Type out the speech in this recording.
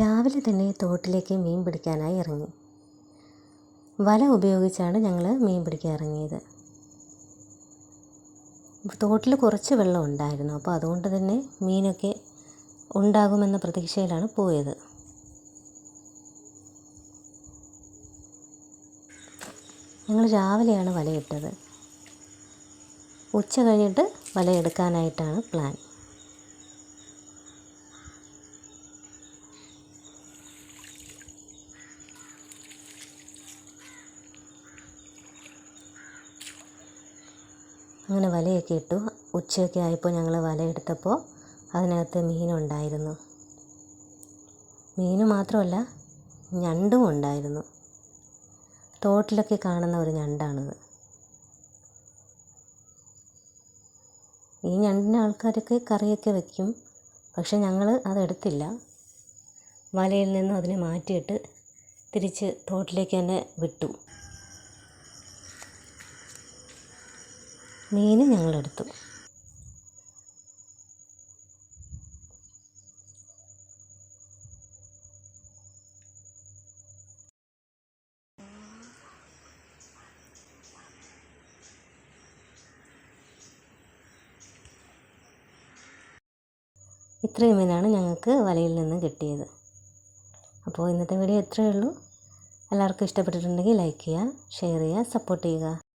രാവിലെ തന്നെ തോട്ടിലേക്ക് മീൻ പിടിക്കാനായി ഇറങ്ങി. വല ഉപയോഗിച്ചാണ് ഞങ്ങൾ മീൻ പിടിക്കാൻ ഇറങ്ങിയത്. തോട്ടിൽ കുറച്ച് വെള്ളം ഉണ്ടായിരുന്നു. അപ്പോൾ അതുകൊണ്ട് തന്നെ മീനൊക്കെ ഉണ്ടാകുമെന്ന പ്രതീക്ഷയിലാണ് പോയത്. ഞങ്ങൾ രാവിലെയാണ് വലയിട്ടത്. ഉച്ച കഴിഞ്ഞിട്ട് വലയെടുക്കാനായിട്ടാണ് പ്ലാൻ. അങ്ങനെ വലയൊക്കെ ഇട്ടു. ഉച്ചയൊക്കെ ആയപ്പോൾ ഞങ്ങൾ വല എടുത്തപ്പോൾ അതിനകത്ത് മീനുണ്ടായിരുന്നു മീൻ മാത്രമല്ല ഞണ്ടും ഉണ്ടായിരുന്നു. തോട്ടിലൊക്കെ കാണുന്ന ഒരു ഞണ്ടാണിത്. ഈ ഞണ്ടിനെ ആൾക്കാരൊക്കെ കറിയൊക്കെ വയ്ക്കും പക്ഷെ ഞങ്ങൾ അതെടുത്തില്ല വലയിൽ നിന്നും അതിനെ മാറ്റിയിട്ട് തിരിച്ച് തോട്ടിലേക്ക് തന്നെ വിട്ടു. മീൻ ഞങ്ങളെടുത്തു. ഇത്രയും മീനാണ് ഞങ്ങൾക്ക് വലയിൽ നിന്ന് കിട്ടിയത്. അപ്പോൾ ഇന്നത്തെ വീഡിയോ ഇത്രയേ ഉള്ളൂ. എല്ലാവർക്കും ഇഷ്ടപ്പെട്ടിട്ടുണ്ടെങ്കിൽ ലൈക്ക് ചെയ്യുക ഷെയർ ചെയ്യുക സപ്പോർട്ട് ചെയ്യുക.